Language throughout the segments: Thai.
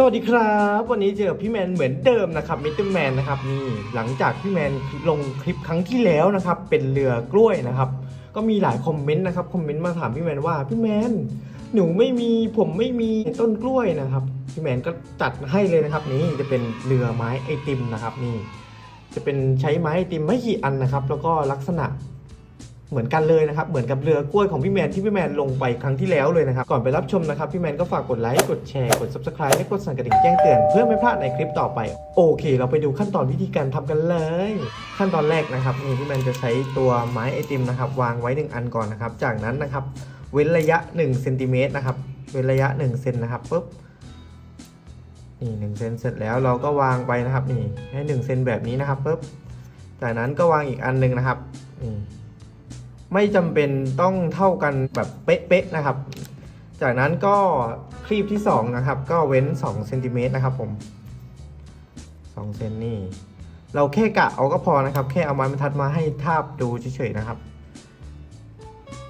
สวัสดีครับ วันนี้เจอพี่แมนเหมือนเดิมนะครับมิสเตอร์แมนนะครับนี่หลังจากพี่แมนลงคลิปครั้งที่แล้วนะครับ เป็นเรือกล้วยนะครับ ก็มีหลายคอมเมนต์นะครับคอมเมนต์มาถามพี่แมนว่าพี่แมนหนูไม่มีผมไม่มีต้นกล้วยนะครับพี่แมนก็จัดให้เลยนะครับ นี่จะเป็นเรือไม้ไอติมนะครับ นี่ จะเป็นใช้ไม้ไอติมไม่กี่อันนะครับ แล้วก็ลักษณะ เหมือนกันเลยนะครับ เหมือนกับเรือกล้วยของพี่แมนที่พี่แมนลงไปครั้งที่แล้วเลยนะครับ ก่อนไปรับชมนะครับ พี่แมนก็ฝากกดไลค์ กดแชร์ กด subscribe และกดสั่นกระดิ่งแจ้งเตือนเพื่อไม่พลาดในคลิปต่อไป โอเค เราไปดูขั้นตอนวิธีการทำกันเลย ขั้นตอนแรกนะครับนี่พี่แมนจะใช้ตัวไม้ไอติมนะครับวางไว้หนึ่งอันก่อนนะครับ จากนั้นนะครับเว้นระยะ1เซนติเมตรนะครับ เว้นระยะ1เซนนะครับปุ๊บนี่หนึ่งเซนเสร็จแล้วเราก็วางไปนะครับนี่ให้หนึ่งเซนแบบนี้นะครับปุ๊บจากนั้นก็วางอีกอันนึงนะครับนี่ ไม่จำเป็นต้องเท่ากันแบบเป๊ะๆนะครับ จากนั้นก็คลีบที่2นะครับก็เว้น2เซนติเมตรนะครับผม2เซนนี่เราแค่กะเอาก็พอนะครับ แค่เอาไม้บรรทัดมาให้ทาบดูเฉยๆนะครับ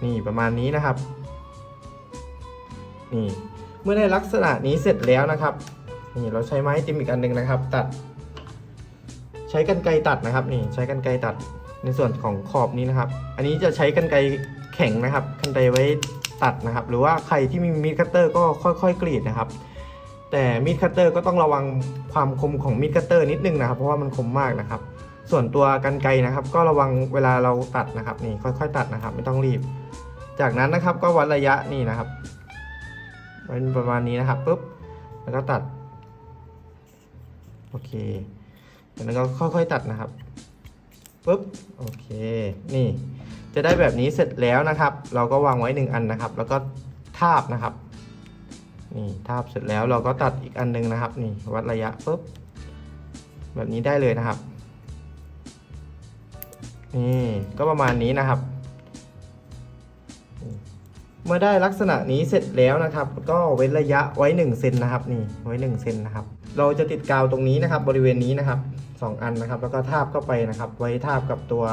นี่ประมาณนี้นะครับ นี่เมื่อได้ลักษณะนี้เสร็จแล้วนะครับ นี่เราใช้ไม้ติมอีกอันหนึ่งนะครับ ตัด ใช้กันไกรตัดนะครับ นี่ใช้กันไกรตัด ในส่วนของขอบนี้นะครับ อันนี้จะใช้กันไกแข็งนะครับกันไกไว้ตัดนะครับ หรือว่าใครที่มีมีดคัตเตอร์ก็ค่อยๆกรีดนะครับ แต่มีดคัตเตอร์ก็ต้องระวังความคมของมีดคัตเตอร์นิดนึงนะครับ เพราะว่ามันคมมากนะครับ ส่วนตัวกันไกนะครับ ก็ระวังเวลาเราตัดนะครับนี่ค่อยๆ ตัดนะครับ ไม่ต้องรีบ จากนั้นนะครับก็วัดระยะนี่นะครับไว้ประมาณนี้นะครับปุ๊บแล้วก็ตัดโอเคจากนั้นก็ค่อยๆตัดนะครับ ปุ๊บโอเคนี่ จะได้แบบนี้เสร็จแล้วนะครับ เราก็วางไว้หนึ่งอันนะครับ แล้วก็ทาบนะครับนี่ทาบเสร็จแล้วเราก็ตัดอีกอันหนึงนะครับ นี่วัดระยะปุ๊บแบบนี้ได้เลยนะครับนี่ก็ประมาณนี้นะครับ เมื่อได้ลักษณะนี้เสร็จแล้วนะครับ ก็เว้นระยะไว้1เซนนะครับ นี่ไว้1เซนนะครับ เราจะติดกาวตรงนี้นะครับ บริเวณนี้นะครับ สองอันนะครับ แล้วก็ทาบเข้าไปนะครับ ไว้ทาบกับตัว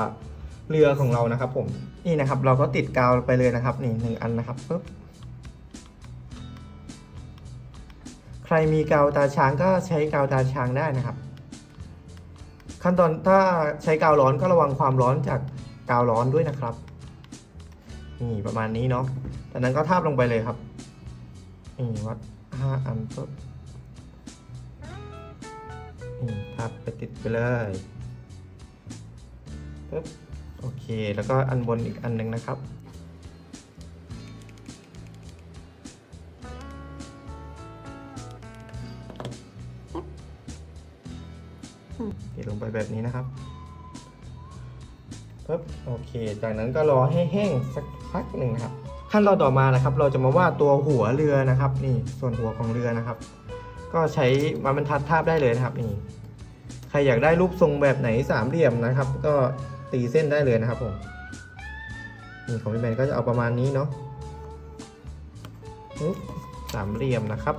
เรือของเรานะครับ ผมนี่นะครับ เราก็ติดกาวไปเลยนะครับ นี่หนึ่งอันนะครับปุ๊บใครมีกาวตาช้างก็ใช้กาวตาช้างได้นะครับ ขั้นตอนถ้าใช้กาวร้อนก็ระวังความร้อนจากกาวร้อนด้วยนะครับ นี่ประมาณนี้เนาะจากนั้นก็ทาบลงไปเลยครับนี่วัดห้าอันปุ๊บ นี่ทาบไปติดไปเลยปุ๊บโอเค แล้วก็อันบนอีกอันหนึ่งนะครับติดลงไปแบบนี้นะครับปึ๊บโอเค จากนั้นก็รอให้แห้งสักพักหนึ่งนะครับ ขั้นตอนต่อมานะครับ เราจะมาวาดตัวหัวเรือนะครับ นี่ส่วนหัวของเรือนะครับ ก็ใช้ไมาบรรทัดทาบได้เลยนะครับนี่ใครอยากได้รูปทรงแบบไหนสามเหลี่ยมนะครับ ก็ตีเส้นได้เลยนะครับผมนี่ของพี่แมนก็จะเอาประมาณนี้เนาะสามเหลี่ยมนะครับ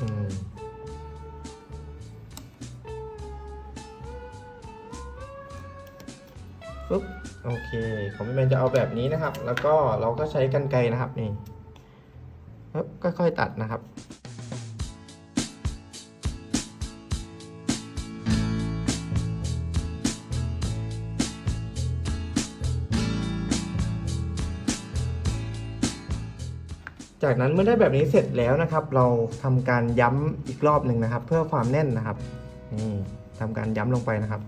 อืม โอเคของพี่แมนจะเอาแบบนี้นะครับ แล้วก็เราก็ใช้กันไกรนะครับนี่ค่อยๆตัดนะครับจากนั้นเมื่อได้แบบนี้เสร็จแล้วนะครับ เราทำการย้ำอีกรอบหนึ่งนะครับ เพื่อความแน่นนะครับนี่ทำการย้ำลงไปนะครับ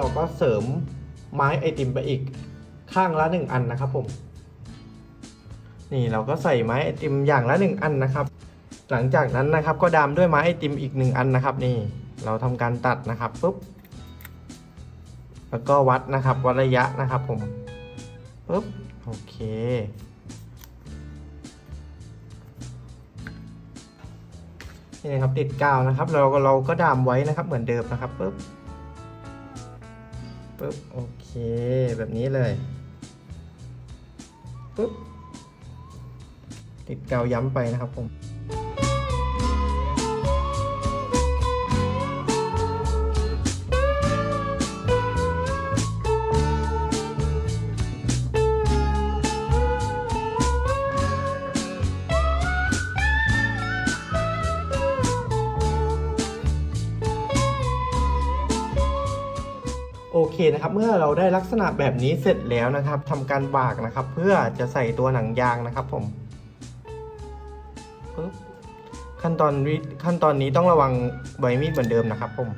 เราก็เสริมไม้ไอติมไปอีกข้างละหนึ่งอันนะครับผมนี่เราก็ใส่ไม้ไอติมอย่างละหนึ่งอันนะครับ หลังจากนั้นนะครับก็ดามด้วยไม้ไอติมอีกหนึ่งอันนะครับ นี่เราทำการตัดนะครับปุ๊บแล้วก็วัดนะครับวัดระยะนะครับผมปุ๊บโอเค นี่นะครับติดกาวนะครับ เราก็เราก็ดามไว้นะครับเหมือนเดิมนะครับปุ๊บ ปุ๊บโอเค แบบนี้เลยปุ๊บติดกาวย้ำไปนะครับผม นะครับเมื่อเราได้ลักษณะแบบนี้เสร็จแล้วนะครับทำการบากนะครับ เพื่อจะใส่ตัวหนังยางนะครับผมปึ๊บขั้นตอนวิขั้นตอนนี้ต้องระวังใบมีดเหมือนเดิมนะครับผม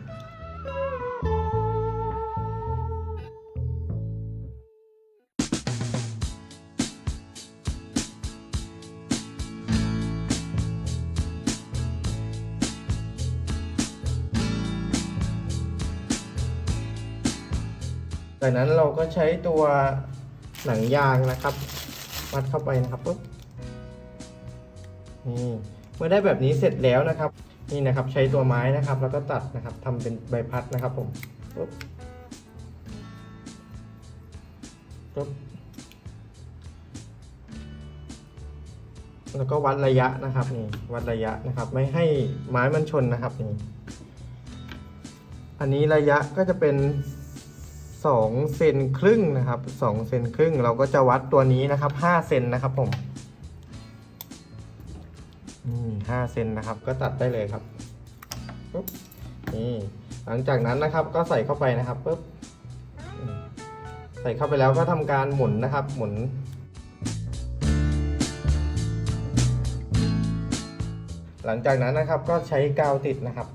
จากนั้นเราก็ใช้ตัวหนังยางนะครับมัดเข้าไปนะครับปุ๊บนี่เมื่อได้แบบนี้เสร็จแล้วนะครับ นี่นะครับใช้ตัวไม้นะครับ แล้วก็ตัดนะครับทำเป็นใบพัดนะครับผมปุ๊บปุ๊บแล้วก็วัดระยะนะครับนี่วัดระยะนะครับ ไม่ให้ไม้มันชนนะครับนี่อันนี้ระยะก็จะเป็น สองเซนครึ่งนะครับสองเซนครึ่งเราก็จะวัดตัวนี้นะครับห้าเซนนะครับผมนี่ห้าเซนนะครับก็ตัดได้เลยครับปุ๊บนี่หลังจากนั้นนะครับก็ใส่เข้าไปนะครับปุ๊บใส่เข้าไปแล้วก็ทำการหมุนนะครับ หมุน หลังจากนั้นนะครับก็ใช้กาวติดนะครับ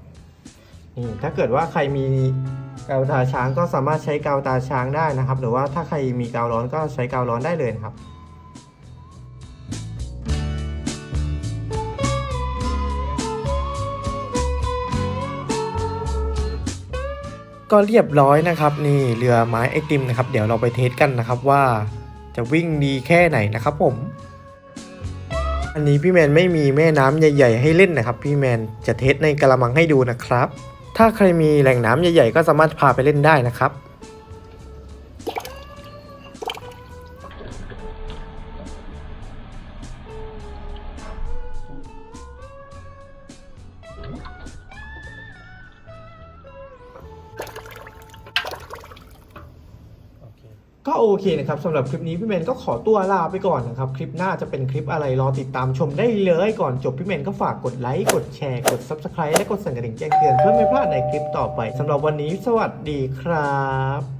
นี่ถ้าเกิดว่าใครมี กาวตาช้างก็สามารถใช้กาวตาช้างได้นะครับ หรือว่าถ้าใครมีกาวร้อนก็ใช้กาวร้อนได้เลยครับก็เรียบร้อยนะครับนี่เรือไม้ไอติมนะครับเดี๋ยวเราไปเทสกันนะครับว่าจะวิ่งดีแค่ไหนนะครับผม อันนี้พี่แมนไม่มีแม่น้ำใหญ่ ๆ ให้เล่นนะครับ พี่แมนจะเทสในกระมังให้ดูนะครับ ถ้าใครมีแหล่งน้ำใหญ่ๆ ก็สามารถพาไปเล่นได้นะครับ ก็โอเคนะครับสำหรับคลิปนี้พี่เมนก็ขอตัวลาไปก่อนนะครับคลิปหน้าจะเป็นคลิปอะไรรอติดตามชมได้เลยก่อนจบพี่เมนก็ฝากกดไลค์กดแชร์กด Subscribe และกดสั่นกระดิ่งแจ้งเตือนเพื่อไม่พลาดในคลิปต่อไปสำหรับวันนี้สวัสดีครับ